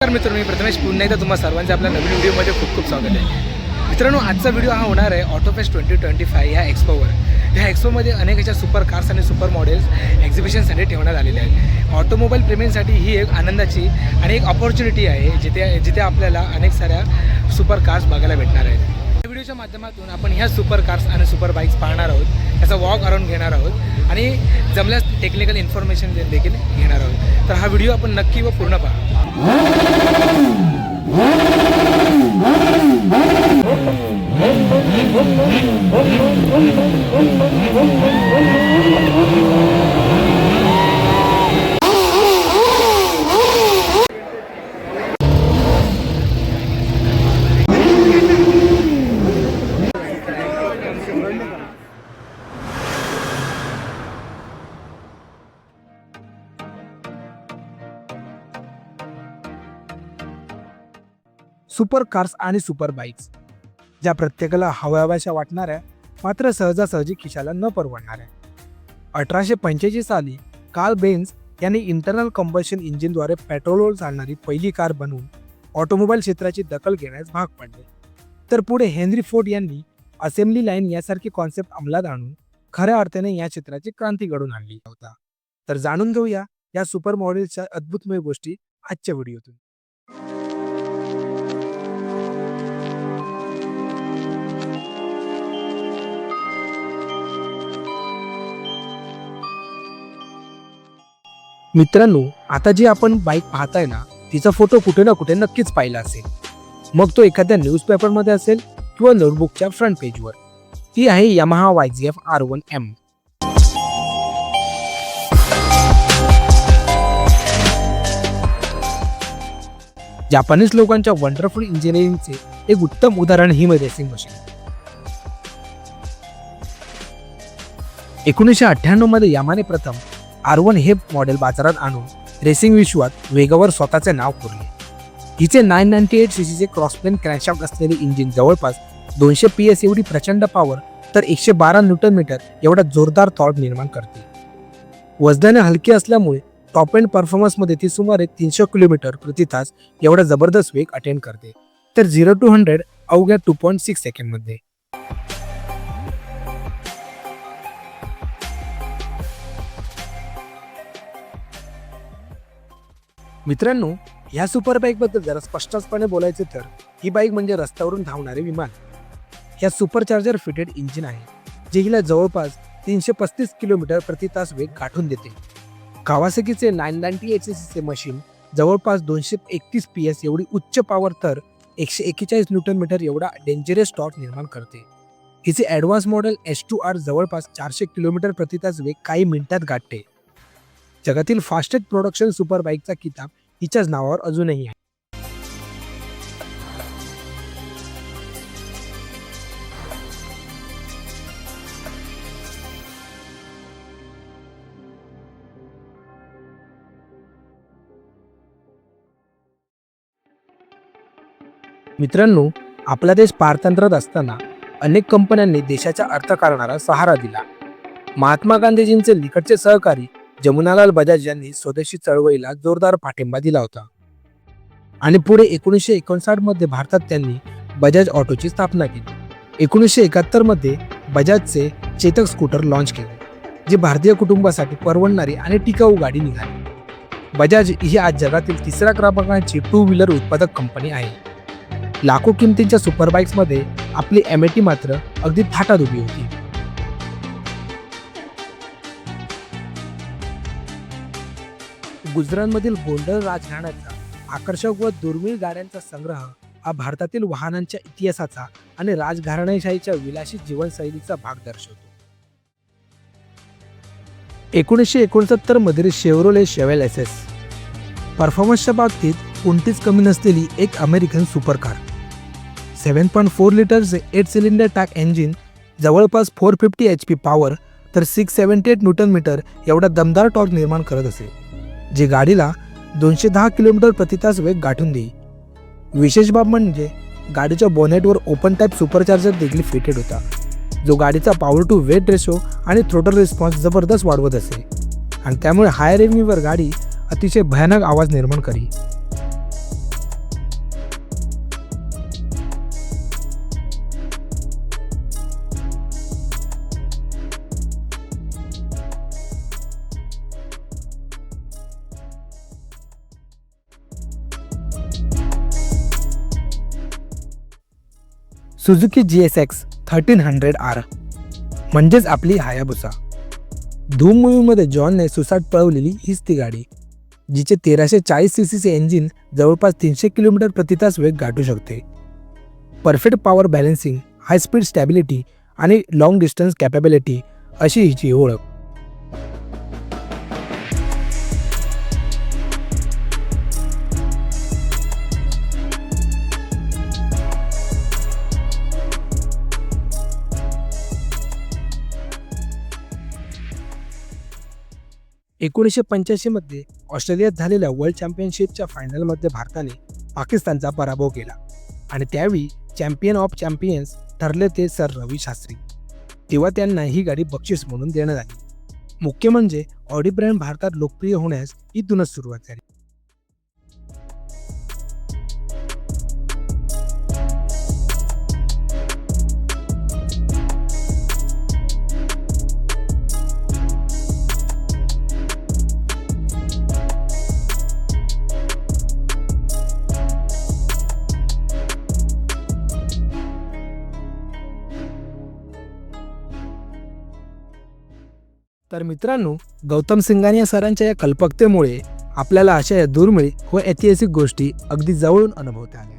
नमस्कार मित्र मी प्रथमेश पुन्हा एकदा तुम्हाला सर्वांचे आपल्या नवीन व्हिडिओमध्ये खूप खूप स्वागत आहे. मित्रांनो आजचा व्हिडिओ हा होणार आहे ऑटोफेस्ट ट्वेंटी ट्वेंटी फाय ह्या एक्सपोवर ह्या एक्सपोमध्ये अनेक अशा सुपर कार्स आणि सुपर मॉडेल्स एक्झिबिशनसाठी ठेवण्यात आलेले आहेत. ऑटोमोबाईल प्रेमींसाठी ही एक आनंदाची आणि एक ऑपॉर्च्युनिटी आहे जिथे जिथे आपल्याला अनेक साऱ्या सुपर कार्स बघायला भेटणार आहेत. व्हिडिओच्या माध्यमातून आपण ह्या सुपर कार्स आणि सुपर बाईक्स पाहणार आहोत. त्याचा वॉक अराउंड घेणार आहोत. आणि जमल्यास टेक्निकल इन्फॉर्मेशन देखील घेणार आहोत. तर हा व्हिडिओ आपण नक्की व पूर्ण पहा. सुपर कार्स आणि सुपर बाईक्स ज्या प्रत्येकाला हव्याव्याशा वाटणाऱ्या मात्र सहजासहजी खिशाला न परवडणाऱ्या. अठराशे पंच्याऐंशी साली कार्ल बेन्स यांनी इंटरनल कंबशन इंजिनद्वारे पेट्रोलवर चालणारी पहिली कार बनवून ऑटोमोबाईल क्षेत्राची दखल घेण्यास भाग पडले. तर पुढे हेनरी फोर्ड यांनी असेंब्ली लाईन यासारखी कॉन्सेप्ट अंमलात आणून खऱ्या अर्थाने या क्षेत्राची क्रांती घडून आणली. होता तर जाणून घेऊया या सुपर मॉडेलच्या अद्भुतमय गोष्टी आजच्या व्हिडिओतून. मित्रांनो आता जी आपण बाईक पाहताय ना तिचा फोटो कुठे ना कुठे नक्कीच पाहिला असेल. मग तो एखाद्या न्यूजपेपरमध्ये असेल किंवा नोटबुकच्या फ्रंट पेजवर ती आहे Yamaha Y Z F R one M Japanese लोकांच्या वंडरफुल इंजिनिअरिंगचे एक उत्तम उदाहरण ही रेसिंग मशीन एकोणीसशे अठ्ठ्याण्णवमध्ये यामाने प्रथम आर वन हे मॉडेल बाजारात आणून रेसिंग विश्वात वेगावर स्वतःचे नाव कोरले. हिचे नाईन नाईन्टी एट सीसीचे क्रॉसप्लेन क्रॅशॉक असलेले इंजिन जवळपास दोनशे पी एस एवढी प्रचंड पॉवर तर एकशे बारा न्यूटन मीटर एवढा जोरदार थॉट निर्माण करते. वजनाने हलकी असल्यामुळे टॉप एंड परफॉर्मन्समध्ये ती सुमारे तीनशे किलोमीटर प्रति तास एवढा जबरदस्त वेग अटेंड करते. तर झिरो टू हंड्रेड अवघ्या टू पॉईंट सिक्स सेकंडमध्ये मित्रांनो ह्या सुपर बाईकबद्दल जरा स्पष्टपणे बोलायचे तर ही बाईक म्हणजे रस्त्यावरून धावणारे विमान. ह्या सुपर चार्जर फिटेड इंजिन आहे जे हिला जवळपास तीनशे पस्तीस किलोमीटर प्रति तास वेग गाठून देते. कावासकीचे नाईन नाईन्टी एच चे मशीन जवळपास दोनशे एकतीस पी एस एवढी उच्च पॉवर तर एकशे एक्केचाळीस न्यूटन मीटर एवढा डेंजरस टॉर्क निर्माण करते. हिचे advance model S two R जवळपास चारशे किलोमीटर प्रति तास वेग काही मिनिटात गाठते. जगातील फास्टेस्ट प्रोडक्शन सुपर बाईकचा किताब हिच्याच नावावर अजूनही आहे. मित्रांनो आपला देश पारतंत्र्यात असताना अनेक कंपन्यांनी देशाच्या अर्थकारणाला सहारा दिला. महात्मा गांधीजींचे निकटचे सहकारी जमुनालाल बजाज यांनी स्वदेशी चळवळीला जोरदार पाठिंबा दिला होता. आणि पुढे एकोणीसशे एकोणसाठमध्ये भारतात त्यांनी बजाज ऑटोची स्थापना केली. एकोणीसशे एकाहत्तरमध्ये बजाजचे चेतक स्कूटर लॉन्च केले जे भारतीय कुटुंबासाठी परवडणारी आणि टिकाऊ गाडी निघाली. बजाज ही आज जगातील तिसऱ्या क्रमांकाची टू व्हीलर उत्पादक कंपनी आहे. लाखो किमतींच्या सुपरबाईक्समध्ये आपली एम मात्र अगदी थाटात उभी होती. गुजरातमधील गोंडल राजघराण्याचा आकर्षक व दुर्मिळ गाड्यांचा संग्रह हा भारतातील वाहनांच्या इतिहासाचा आणि राजघराणेशाहीच्या विलासी जीवनशैलीचा भाग दर्शवतो. एकोणीसशे एकोणसत्तर मधील शेवरोले शेवेल एस एस परफॉर्मन्सच्या बाबतीत कोणतीच कमी नसलेली एक American supercar seven point four लिटरचे eight cylinder टॅक इंजिन जवळपास four fifty H P power तर six seventy eight newton metre एवढा दमदार टॉर्क निर्माण करत असे. जे गाडीला दोनशे दहा किलोमीटर प्रति तास वेग गाठून देई. विशेष बाब म्हणजे गाडीच्या बॉनेटवर ओपन टाईप सुपरचार्जर देखील फिटेड होता. जो गाडीचा पॉवर टू वेट रेशो आणि थ्रोटल रिस्पॉन्स जबरदस्त वाढवत असे. आणि त्यामुळे हाय रेव्हन्यूवर गाडी अतिशय भयानक आवाज निर्माण करी. Suzuki G S X thirteen hundred R म्हणजेच आपली हायाबुसा. धूम मूवीमध्ये जॉनने सुसाट पळवलेली हीच ती गाडी जिचे तेराशे चाळीस सी सीचे इंजिन जवळपास तीनशे किलोमीटर प्रति तास वेग गाठू शकते. Perfect power balancing high speed stability आणि लॉंग डिस्टन्स कॅपेबिलिटी अशी हिची ओळख. एकोणीसशे पंच्याऐंशीमध्ये ऑस्ट्रेलियात झालेल्या वर्ल्ड चॅम्पियनशिपच्या फायनलमध्ये भारताने पाकिस्तानचा पराभव केला. आणि त्यावेळी चॅम्पियन ऑफ चॅम्पियन्स ठरले ते सर रवी शास्त्री. तेव्हा त्यांना ही गाडी बक्षीस म्हणून देण्यात आली. मुख्य म्हणजे ऑडी ब्रँड भारतात लोकप्रिय होण्यास इथूनच सुरुवात झाली. तर मित्रांनो गौतम सिंगानिया सरांच्या या कल्पकतेमुळे आपल्याला अशा या दुर्मिळ व ऐतिहासिक गोष्टी अगदी जवळून अनुभवता आल्या.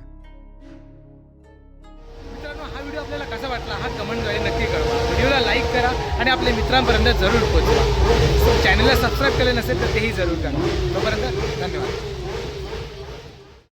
मित्रांनो हा व्हिडिओ आपल्याला कसा वाटला हा कमेंटद्वारे नक्की कळवा. व्हिडिओला लाईक करा आणि आपल्या मित्रांपर्यंत जरूर पोहोचवा. चॅनलला सबस्क्राईब केले नसेल तर तेही जरूर करा. तोपर्यंत धन्यवाद.